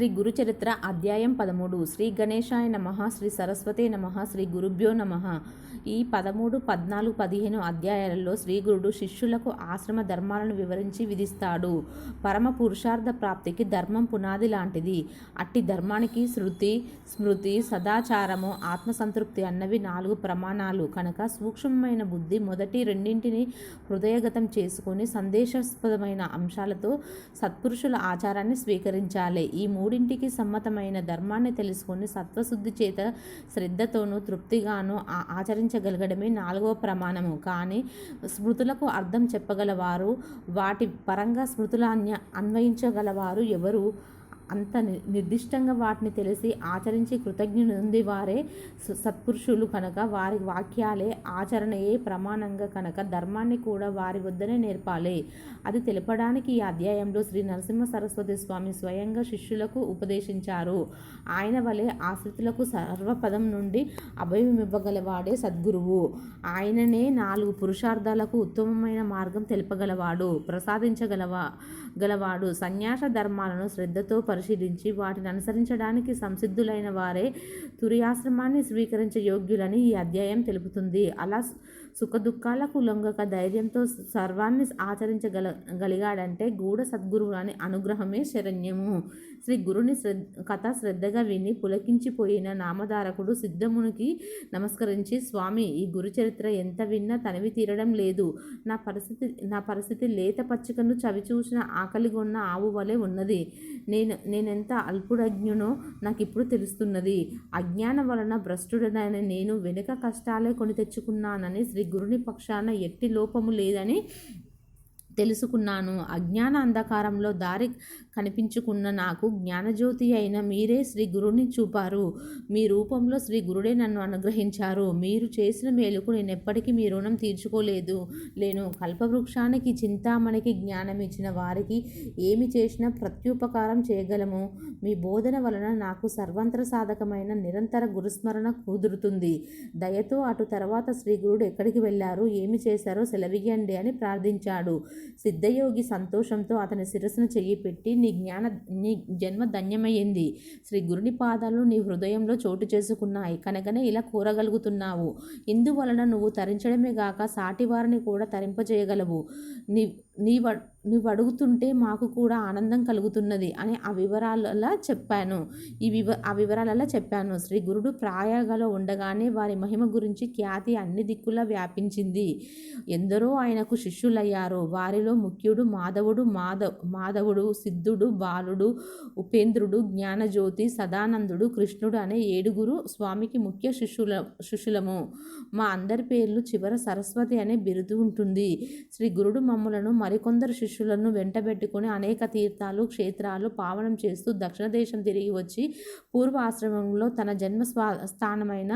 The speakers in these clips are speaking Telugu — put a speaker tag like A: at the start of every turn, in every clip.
A: శ్రీ గురుచరిత్ర అధ్యాయం పదమూడు. శ్రీ గణేశాయ నమ శ్రీ సరస్వతి నమ శ్రీ గురుభ్యో నమ. ఈ పదమూడు పద్నాలుగు పదిహేను అధ్యాయాలలో శ్రీ గురుడు శిష్యులకు ఆశ్రమ ధర్మాలను వివరించి విధిస్తాడు. పరమ పురుషార్థ ప్రాప్తికి ధర్మం పునాది లాంటిది. అట్టి ధర్మానికి శృతి స్మృతి సదాచారము ఆత్మసంతృప్తి అన్నవి నాలుగు ప్రమాణాలు. కనుక సూక్ష్మమైన బుద్ధి మొదటి రెండింటిని హృదయగతం చేసుకుని సందేశాస్పదమైన అంశాలతో సత్పురుషుల ఆచారాన్ని స్వీకరించాలి. ఈ మూడు మూడింటికి సమ్మతమైన ధర్మాన్ని తెలుసుకొని సత్వశుద్ధి చేత శ్రద్ధతోనూ తృప్తిగాను ఆచరించగలగడమే నాలుగవ ప్రమాణము. కానీ స్మృతులకు అర్థం చెప్పగలవారు వాటి పరంగా స్మృతుల అన్య అన్వయించగలవారు ఎవరు? అంత ని- నిర్దిష్టంగా వాటిని తెలిసి ఆచరించి కృతజ్ఞునుంది వారే సత్పురుషులు కనుక వారి వాక్యాలే ఆచరణయే ప్రమాణంగా కనుక ధర్మాన్ని కూడా వారి వద్దనే నేర్పాలి. అది తెలపడానికి ఈ అధ్యాయంలో శ్రీ నరసింహ సరస్వతి స్వామి స్వయంగా శిష్యులకు ఉపదేశించారు. ఆయన వలె ఆశ్రితులకు సర్వపదం నుండి అభయమివ్వగలవాడే సద్గురువు. ఆయననే నాలుగు పురుషార్థాలకు ఉత్తమమైన మార్గం తెలుపగలవాడు ప్రసాదించగలవా గలవాడు. సన్యాస ధర్మాలను శ్రద్ధతో పరిశీలించి వాటిని అనుసరించడానికి సంసిద్ధులైన వారే తురియాశ్రమాన్ని స్వీకరించ యోగ్యులని ఈ అధ్యాయం తెలుపుతుంది. అలా సుఖ దుఃఖాలకు లొంగక ధైర్యంతో సర్వాన్ని ఆచరించగల గలిగాడంటే గూఢ సద్గురువు అని అనుగ్రహమే శరణ్యము. శ్రీ గురుని శ్రద్ధ కథ శ్రద్ధగా విని పులకించిపోయిన నామధారకుడు సిద్ధమునికి నమస్కరించి స్వామి ఈ గురు చరిత్ర ఎంత విన్నా తనివి తీరడం లేదు. నా పరిస్థితి నా పరిస్థితి లేత పచ్చికను చవి చూసిన ఆకలిగొన్న ఆవు వలె ఉన్నది. నేను నేనెంత అల్పుడజ్ఞునో నాకు ఇప్పుడు తెలుస్తున్నది. అజ్ఞానం వలన భ్రష్టుడనైన నేను వెనుక కష్టాలే కొని తెచ్చుకున్నానని శ్రీ గురుని పక్షాన ఎట్టి లోపము లేదని తెలుసుకున్నాను. అజ్ఞాన అంధకారంలో దారి కనిపించుకున్న నాకు జ్ఞానజ్యోతి అయిన మీరే శ్రీ గురుని చూపారు. మీ రూపంలో శ్రీ గురుడే నన్ను అనుగ్రహించారు. మీరు చేసిన మేలుకు నేను ఎప్పటికీ మీ రుణం తీర్చుకోలేదు. లేను కల్పవృక్షానికి చింతామణికి జ్ఞానం ఇచ్చిన వారికి ఏమి చేసినా ప్రత్యుపకారం చేయగలము. మీ బోధన వలన నాకు సర్వంతర సాధకమైన నిరంతర గురుస్మరణ కుదురుతుంది. దయతో అటు తర్వాత శ్రీ గురుడు ఎక్కడికి వెళ్ళారు? ఏమి చేశారో సెలవియండి అని ప్రార్థించాడు. సిద్ధయోగి సంతోషంతో అతని శిరస్సును చెయ్యి పెట్టి నీ జ్ఞాన నీ జన్మ ధన్యమయ్యింది. శ్రీ గురుని పాదాలు నీ హృదయంలో చోటు చేసుకున్నాయి. కనుకనే ఇలా కోరగలుగుతున్నావు. ఇందువలన నువ్వు తరించడమే గాక సాటి వారిని కూడా తరింపజేయగలవు. నీ నీ నువ్వు అడుగుతుంటే మాకు కూడా ఆనందం కలుగుతున్నది అని ఆ వివరాలలో చెప్పాను. ఈ వివ ఆ వివరాలలో చెప్పాను. శ్రీ గురుడు ప్రాయాగలో ఉండగానే వారి మహిమ గురించి ఖ్యాతి అన్ని దిక్కులా వ్యాపించింది. ఎందరో ఆయనకు శిష్యులయ్యారు. వారిలో ముఖ్యుడు మాధవుడు మాధవ్ మాధవుడు సిద్ధుడు బాలుడు ఉపేంద్రుడు జ్ఞానజ్యోతి సదానందుడు కృష్ణుడు అనే ఏడుగురు స్వామికి ముఖ్య శిష్యుల శిష్యులము. మా అందరి పేర్లు చివర సరస్వతి అనే బిరుదు ఉంటుంది. శ్రీ గురుడు మమ్ములను మరికొందరు శిష్యులను వెంటబెట్టుకుని అనేక తీర్థాలు క్షేత్రాలు పావనం చేస్తూ దక్షిణ దేశం తిరిగి వచ్చి పూర్వ ఆశ్రమంలో తన జన్మ స్వా స్థానమైన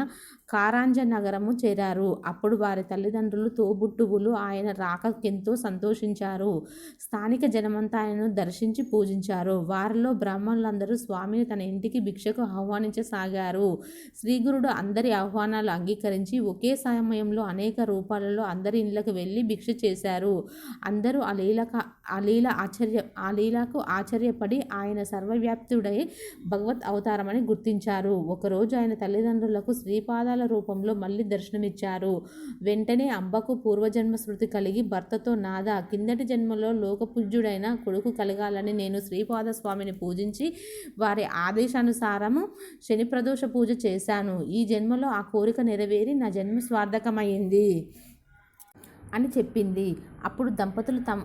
A: కారాంజ నగరము చేరారు. అప్పుడు వారి తల్లిదండ్రులు తోబుట్టువులు ఆయన రాకకెంతో సంతోషించారు. స్థానిక జనమంతా ఆయనను దర్శించి పూజించారు. వారిలో బ్రాహ్మణులందరూ స్వామిని తన ఇంటికి భిక్షకు ఆహ్వానించసాగారు. శ్రీగురుడు అందరి ఆహ్వానాలు అంగీకరించి ఒకే సమయంలో అనేక రూపాలలో అందరి ఇళ్ళకు వెళ్ళి భిక్ష చేశారు. అందరూ ఆ లీలక ఆ లీల ఆశ్చర్య ఆ లీలకు ఆశ్చర్యపడి ఆయన సర్వవ్యాప్తుడై భగవత్ అవతారమని గుర్తించారు. ఒకరోజు ఆయన తల్లిదండ్రులకు శ్రీపాదాల రూపంలో మళ్ళీ దర్శనమిచ్చారు. వెంటనే అంబకు పూర్వజన్మ స్మృతి కలిగి భర్తతో నాదా కిందటి జన్మలో లోకపూజ్యుడైన కొడుకు కలగాలని నేను శ్రీపాద స్వామిని పూజించి వారి ఆదేశానుసారము శని ప్రదోష పూజ చేశాను. ఈ జన్మలో ఆ కోరిక నెరవేరి నా జన్మ స్వార్థకమైంది అని చెప్పింది. అప్పుడు దంపతులు తమ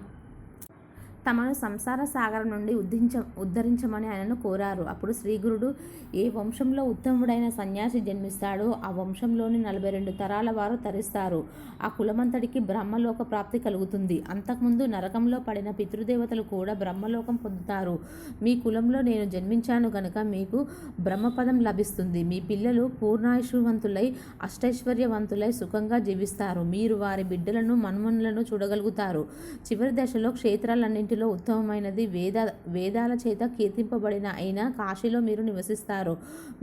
A: తమను సంసార సాగరం నుండి ఉద్ధించ ఉద్ధరించమని ఆయనను కోరారు. అప్పుడు శ్రీగురుడు ఏ వంశంలో ఉత్తముడైన సన్యాసి జన్మిస్తాడో ఆ వంశంలోని నలభై రెండు తరాల వారు తరిస్తారు. ఆ కులమంతటికి బ్రహ్మలోక ప్రాప్తి కలుగుతుంది. అంతకుముందు నరకంలో పడిన పితృదేవతలు కూడా బ్రహ్మలోకం పొందుతారు. మీ కులంలో నేను జన్మించాను గనుక మీకు బ్రహ్మపదం లభిస్తుంది. మీ పిల్లలు పూర్ణాయుషవంతులై అష్టైశ్వర్యవంతులై సుఖంగా జీవిస్తారు. మీరు వారి బిడ్డలను మన్మనులను చూడగలుగుతారు. చివరి దశలో క్షేత్రాలన్నింటిలో జగత్తులో ఉత్తమమైనది. వేద వేదాల చేత కీర్తింపబడిన అయినా కాశీలో మీరు నివసిస్తారు.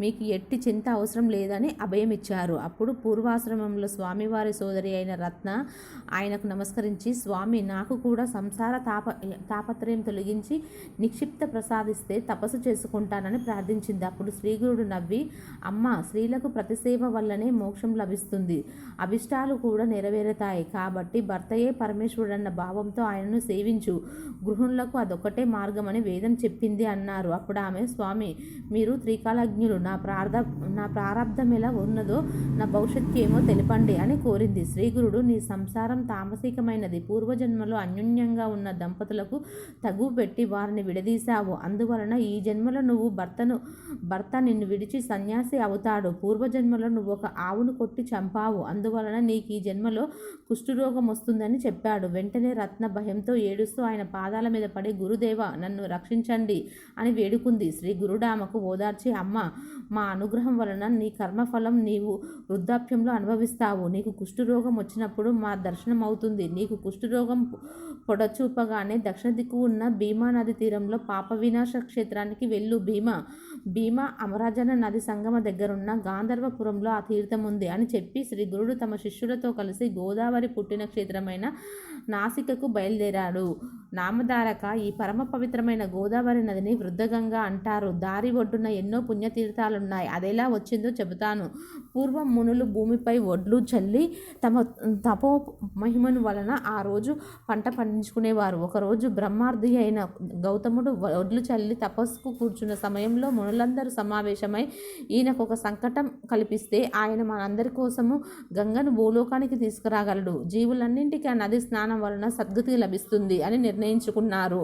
A: మీకు ఎట్టి చింత అవసరం లేదని అభయమిచ్చారు. అప్పుడు పూర్వాశ్రమంలో స్వామివారి సోదరి అయిన రత్న ఆయనకు నమస్కరించి స్వామి నాకు కూడా సంసార తాప తాపత్రయం తొలగించి నిక్షిప్త ప్రసాదిస్తే తపస్సు చేసుకుంటానని ప్రార్థించింది. అప్పుడు శ్రీగురుడు నవ్వి అమ్మ స్త్రీలకు ప్రతిసేవ వల్లనే మోక్షం లభిస్తుంది. అభిష్టాలు కూడా నెరవేరుతాయి. కాబట్టి భర్తయే పరమేశ్వరుడన్న భావంతో ఆయనను సేవించు. గృహులకు మార్గం మార్గమని వేదం చెప్పింది అన్నారు. అప్పుడు ఆమె స్వామి మీరు త్రికాలజ్ఞులు నా ప్రార్థ నా ప్రారంధం ఎలా ఉన్నదో నా భవిష్యత్తు ఏమో తెలిపండి అని కోరింది. శ్రీగురుడు నీ సంసారం తామసికమైనది. పూర్వజన్మలో అన్యోన్యంగా ఉన్న దంపతులకు తగు పెట్టి వారిని విడదీశావు. అందువలన ఈ జన్మలో నువ్వు భర్తను భర్త నిన్ను విడిచి సన్యాసి అవుతాడు. పూర్వజన్మలో నువ్వు ఒక ఆవును కొట్టి చంపావు. అందువలన నీకు ఈ జన్మలో కుష్ఠరోగం వస్తుందని చెప్పాడు. వెంటనే రత్న భయంతో ఏడుస్తూ ఆయన పాదాల మీద పడి గురుదేవ నన్ను రక్షించండి అని వేడుకుంది. శ్రీ గురుడామకు ఓదార్చి అమ్మ మా అనుగ్రహం వలన నీ కర్మఫలం నీవు వృద్ధాప్యంలో అనుభవిస్తావు. నీకు కుష్ఠరోగం వచ్చినప్పుడు మా దర్శనం అవుతుంది నీకు కుష్ఠరోగం పొడచూపగానే దక్షిణ దిక్కు ఉన్న భీమా నది తీరంలో పాప వినాశ క్షేత్రానికి వెళ్ళు భీమా. భీమా అమరాజన నది సంగమ దగ్గరున్న గాంధర్వపురంలో ఆ తీర్థం ఉంది అని చెప్పి శ్రీ గురుడు తమ శిష్యులతో కలిసి గోదావరి పుట్టిన క్షేత్రమైన నాసికకు బయలుదేరాడు. నామధారక ఈ పరమ పవిత్రమైన గోదావరి నదిని వృద్ధగంగా అంటారు. దారి ఒడ్డున ఎన్నో పుణ్యతీర్థాలున్నాయి. అదెలా వచ్చిందో చెబుతాను. పూర్వం మునులు భూమిపై ఒడ్లు చల్లి తమ తపో మహిమను వలన ఆ రోజు పంట పండించుకునేవారు ఒకరోజు బ్రహ్మార్థి అయిన గౌతముడు ఒడ్లు చల్లి తపస్సుకు కూర్చున్న సమయంలో మునులందరూ సమావేశమై ఈయనకు ఒక సంకటం కల్పిస్తే ఆయన మనందరి కోసము గంగను భూలోకానికి తీసుకురాగలడు. జీవులన్నింటికీ ఆ నది స్నానం వలన సద్గతి లభిస్తుంది అని నిర్ణయించుకున్నారు.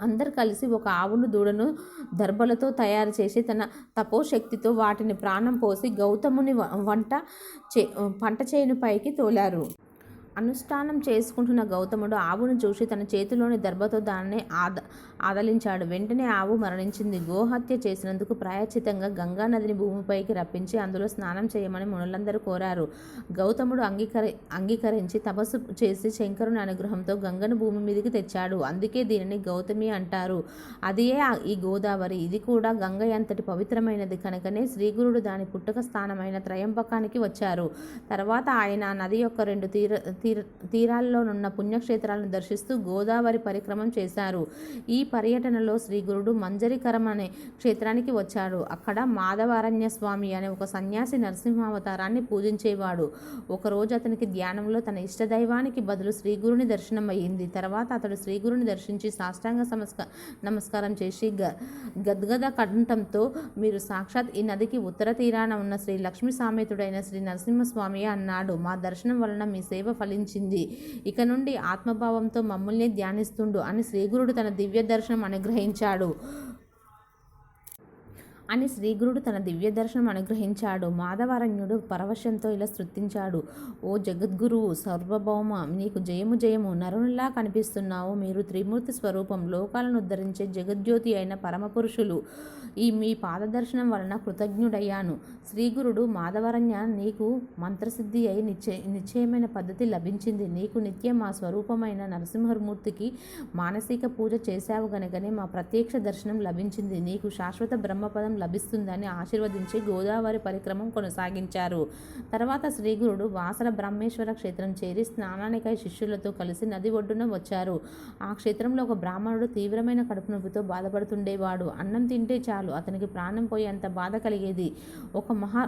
A: అందరు కలిసి ఒక ఆవును దూడను దర్భలతో తయారు చేసి తన తపోశక్తితో వాటిని ప్రాణం పోసి గౌతముని వంట చే పంట చేను పైకి తోలారు. అనుష్ఠానం చేసుకుంటున్న గౌతముడు ఆవును చూసి తన చేతిలోని దర్భతో దానిని ఆద ఆదలించాడు. వెంటనే ఆవు మరణించింది. గోహత్య చేసినందుకు ప్రాయచితంగా గంగా నదిని భూమిపైకి రప్పించి అందులో స్నానం చేయమని మునులందరూ కోరారు. గౌతముడు అంగీకరి అంగీకరించి తపస్సు చేసి శంకరుని అనుగ్రహంతో గంగను భూమి మీదకి తెచ్చాడు. అందుకే దీనిని గౌతమి అంటారు. అదియే ఈ గోదావరి. ఇది కూడా గంగ ఎంతటి పవిత్రమైనది కనుకనే శ్రీగురుడు దాని పుట్టుక స్థానమైన త్రయంబకానికి వచ్చారు. తర్వాత ఆయన నది యొక్క రెండు తీర తీర తీరాల్లోనున్న పుణ్యక్షేత్రాలను దర్శిస్తూ గోదావరి పరిక్రమం చేశారు. ఈ పర్యటనలో శ్రీ గురుడు మంజరికరం అనే క్షేత్రానికి వచ్చాడు. అక్కడ మాధవారణ్య స్వామి అనే ఒక సన్యాసి నరసింహావతారాన్ని పూజించేవాడు. ఒకరోజు అతనికి ధ్యానంలో తన ఇష్టదైవానికి బదులు శ్రీగురుని దర్శనం అయ్యింది. తర్వాత అతడు శ్రీగురుని దర్శించి సాష్టాంగ సమస్క నమస్కారం చేసి గ గద్గద కంఠంతో మీరు సాక్షాత్ ఈ నదికి ఉత్తర తీరాన ఉన్న శ్రీ లక్ష్మీ సామేతుడైన శ్రీ నరసింహస్వామి అన్నాడు. మా దర్శనం వలన మీ సేవ ఫలి ఫలించింది ఇక నుండి ఆత్మభావంతో మమ్మల్ని ధ్యానిస్తుండు అని శ్రీగురుడు తన దివ్య దర్శనం అనుగ్రహించాడు. అని శ్రీగురుడు తన దివ్య దర్శనం అనుగ్రహించాడు. మాధవారణ్యుడు పరవశంతో ఇలా స్తుతించాడు. ఓ జగద్గురువు సర్వభౌమ నీకు జయము జయము. నరునిలా కనిపిస్తున్నావు. మీరు త్రిమూర్తి స్వరూపం లోకాలను ఉద్ధరించే జగద్జ్యోతి అయిన పరమపురుషులు. ఈ మీ పాదదర్శనం వలన కృతజ్ఞుడయ్యాను. శ్రీగురుడు మాధవరణ్య నీకు మంత్రసిద్ధి అయి నిశ్చయ నిశ్చయమైన పద్ధతి లభించింది. నీకు నిత్యం మా స్వరూపమైన నరసింహమూర్తికి మానసిక పూజ చేశావు గనుకనే మా ప్రత్యక్ష దర్శనం లభించింది. నీకు శాశ్వత బ్రహ్మపదం లభిస్తుందని ఆశీర్వదించి గోదావరి పరిక్రమం కొనసాగించారు. తర్వాత శ్రీగురుడు వాసర బ్రహ్మేశ్వర క్షేత్రం చేరి స్నానానికై శిష్యులతో కలిసి నది ఒడ్డున వచ్చారు. ఆ క్షేత్రంలో ఒక బ్రాహ్మణుడు తీవ్రమైన కడుపు నొప్పితో బాధపడుతుండేవాడు. అన్నం తింటే చాలు అతనికి ప్రాణం పోయేంత బాధ కలిగేది. ఒక మహా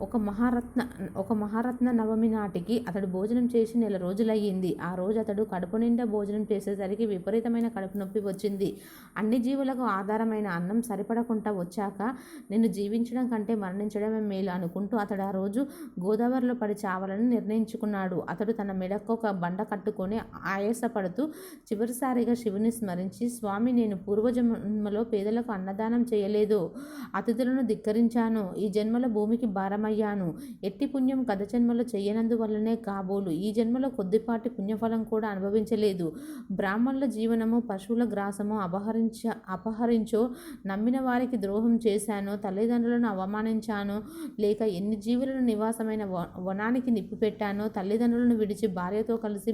A: ఒక మహారత్న ఒక మహారత్న నవమి నాటికి అతడు భోజనం చేసి నెల రోజులయ్యింది. ఆ రోజు అతడు కడుపు నిండా భోజనం చేసేసరికి విపరీతమైన కడుపు నొప్పి వచ్చింది. అన్ని జీవులకు ఆధారమైన అన్నం సరిపడకుండా వచ్చాక నేను జీవించడం కంటే మరణించడమే మేలు అనుకుంటూ అతడు ఆ రోజు గోదావరిలో పడి చావాలని నిర్ణయించుకున్నాడు. అతడు తన మెడకు ఒక బండ కట్టుకొని ఆయాసపడుతూ చివరిసారిగా శివుని స్మరించి స్వామి నేను పూర్వజన్మలో పేదలకు అన్నదానం చేయలేదు. అతిథులను ధిక్కరించాను. ఈ జన్మలో భూమికి భారం సిద్ధమయ్యాను ఎట్టి పుణ్యం గత జన్మలో చేయనందువల్లనే కాబోలు. ఈ జన్మలో కొద్దిపాటి పుణ్యఫలం కూడా అనుభవించలేదు. బ్రాహ్మణుల జీవనము పశువుల గ్రాసము అపహరించ అపహరించో నమ్మిన వారికి ద్రోహం చేశానో తల్లిదండ్రులను అవమానించానో లేక ఎన్ని జీవులను నివాసమైన వ- వనానికి నిప్పు పెట్టానో తల్లిదండ్రులను విడిచి భార్యతో కలిసి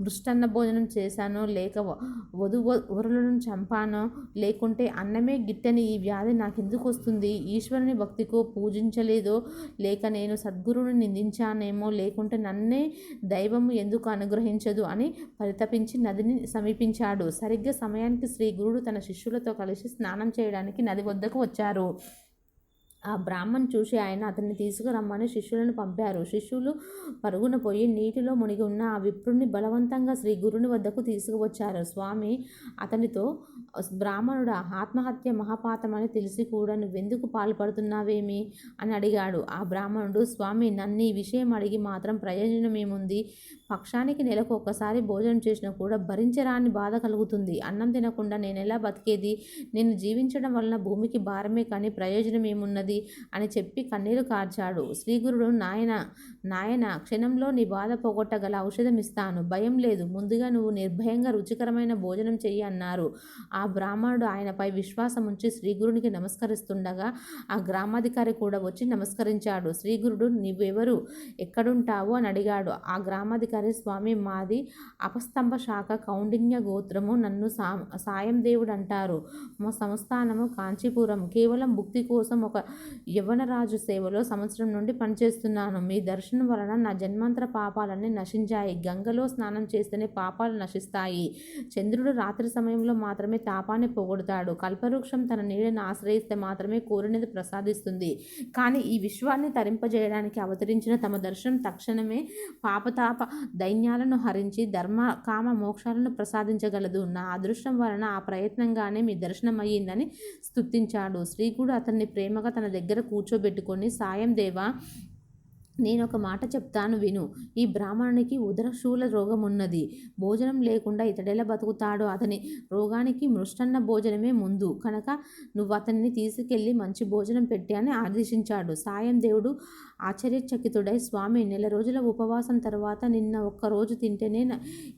A: మృష్టన్న భోజనం చేశానో లేక వ- వధు వరులను చంపానో లేకుంటే అన్నమే గిట్టని ఈ వ్యాధి నాకెందుకు వస్తుంది ఈశ్వరుని భక్తికో పూజించలేదో లేక నేను సద్గురువుని నిందించానేమో లేకుంటే నన్నే దైవము ఎందుకు అనుగ్రహించదు అని పరితపించి నదిని సమీపించాడు. సరిగ్గా సమయానికి శ్రీ గురుడు తన శిష్యులతో కలిసి స్నానం చేయడానికి నది వద్దకు వచ్చారు. ఆ బ్రాహ్మణ్ చూసి ఆయన అతన్ని తీసుకురమ్మని శిష్యులను పంపారు. శిష్యులు పరుగున పోయి నీటిలో మునిగి ఉన్న ఆ విప్రుణ్ణి బలవంతంగా శ్రీ గురుని వద్దకు తీసుకువచ్చారు. స్వామి అతనితో బ్రాహ్మణుడు ఆత్మహత్య మహాపాతమని తెలిసి కూడా నువ్వెందుకు పాల్పడుతున్నావేమి? అని అడిగాడు. ఆ బ్రాహ్మణుడు స్వామి నన్ను ఈ విషయం అడిగి మాత్రం ప్రయోజనమేముంది పక్షానికి నెలకు ఒక్కసారి భోజనం చేసినా కూడా భరించరాని బాధ కలుగుతుంది. అన్నం తినకుండా నేను ఎలా బతికేది? నేను జీవించడం వలన భూమికి భారమే కానీ ప్రయోజనం ఏమున్నది? అని చెప్పి కన్నీరు కార్చాడు. శ్రీగురుడు నాయన నాయన క్షణంలో నీ బాధ పోగొట్టగల ఔషధం ఇస్తాను. భయం లేదు. ముందుగా నువ్వు నిర్భయంగా రుచికరమైన భోజనం చెయ్యి అన్నారు. ఆ బ్రాహ్మణుడు ఆయనపై విశ్వాసం ఉంచి శ్రీగురునికి నమస్కరిస్తుండగా ఆ గ్రామాధికారి కూడా వచ్చి నమస్కరించాడు. శ్రీగురుడు నీవెవరు? ఎక్కడుంటావు? అని అడిగాడు. ఆ గ్రామాధికారి స్వామి మాది అపస్తంభ శాఖ కౌండిన్య గోత్రము. నన్ను సా సాయం దేవుడు అంటారు. మా సంస్థానము కాంచీపురం. కేవలం భుక్తి కోసం ఒక యవనరాజు సేవలో సంవత్సరం నుండి పనిచేస్తున్నాను. మీ దర్శనం వలన నా జన్మాంతర పాపాలన్నీ నశించాయి. గంగలో స్నానం చేస్తేనే పాపాలు నశిస్తాయి. చంద్రుడు రాత్రి సమయంలో మాత్రమే తాపాన్ని పోగొడతాడు. కల్పవృక్షం తన నీడను ఆశ్రయిస్తే మాత్రమే కోరినది ప్రసాదిస్తుంది. కానీ ఈ విశ్వాన్ని తరింపజేయడానికి అవతరించిన తమ దర్శనం తక్షణమే పాపతాప దైన్యాలను హరించి ధర్మ కామ మోక్షాలను ప్రసాదించగలదు. నా అదృష్టం వలన ఆ ప్రయత్నంగానే మీ దర్శనం అయ్యిందని స్తుతించాడు. శ్రీకుడు అతన్ని ప్రేమగా తన దగ్గర కూర్చోబెట్టుకొని సాయం దేవా నేను ఒక మాట చెప్తాను విను. ఈ బ్రాహ్మణునికి ఉదరశూల రోగం ఉన్నది భోజనం లేకుండా ఇతడెలా బతుకుతాడో అతని రోగానికి మృష్టన్న భోజనమే ముందు. కనుక నువ్వు అతన్ని తీసుకెళ్ళి మంచి భోజనం పెట్టి అని ఆదేశించాడు. సాయం దేవుడు ఆశ్చర్యచకితుడై స్వామి నెల రోజుల ఉపవాసం తర్వాత నిన్న ఒక్క రోజు తింటేనే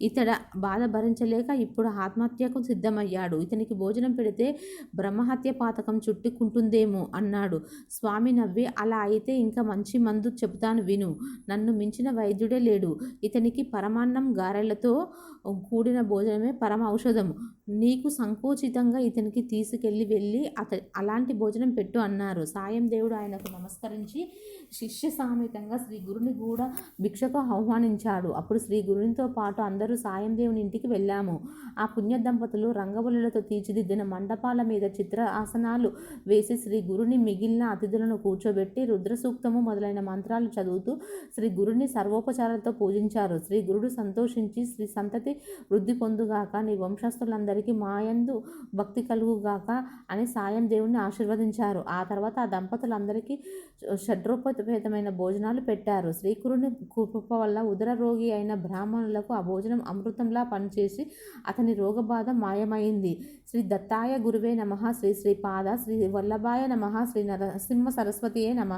A: ఇతడ బాధ భరించలేక ఇప్పుడు ఆత్మహత్యకు సిద్ధమయ్యాడు. ఇతనికి భోజనం పెడితే బ్రహ్మహత్య పాతకం చుట్టుకుంటుందేమో అన్నాడు. స్వామి నవ్వి అలా అయితే ఇంకా మంచి మందు చెబుతాను విను. నన్ను మించిన వైద్యుడే లేడు. ఇతనికి పరమాన్నం గారెలతో కూడిన భోజనమే పరమ ఔషధం. నీకు సంకోచితంగా ఇతనికి తీసుకెళ్ళి వెళ్ళి అత అలాంటి భోజనం పెట్టు అన్నారు. సాయం దేవుడు ఆయనకు నమస్కరించి శిష్య సామెతంగా శ్రీ గురుని కూడా భిక్షకు ఆహ్వానించాడు. అప్పుడు శ్రీ గురునితో పాటు అందరూ సాయం దేవుని ఇంటికి వెళ్ళాము. ఆ పుణ్య దంపతులు రంగవల్లులతో తీర్చిదిద్దిన మండపాల మీద చిత్ర ఆసనాలు వేసి శ్రీ గురుని మిగిలిన అతిథులను కూర్చోబెట్టి రుద్ర సూక్తము మొదలైన మంత్రాలు చదువుతూ శ్రీ గురుని సర్వోపచారాలతో పూజించారు. శ్రీ గురుడు సంతోషించి శ్రీ సంతతి వృద్ధి పొందుగాక నీ వంశస్థులందరికీ మాయందు భక్తి కలుగుగాక అని సాయం దేవుణ్ణి ఆశీర్వదించారు. ఆ తర్వాత ఆ దంపతులందరికీ షడ్రోపేతమైన భోజనాలు పెట్టారు. శ్రీకురుని కృప వల్ల ఉదర రోగి అయిన బ్రాహ్మణులకు ఆ భోజనం అమృతంలా పనిచేసి అతని రోగబాధ మాయమైంది. శ్రీ దత్తాయ గురువే నమ. శ్రీ శ్రీ పాద శ్రీ వల్లభాయ నమ. శ్రీ నరసింహ సరస్వతియే నమ.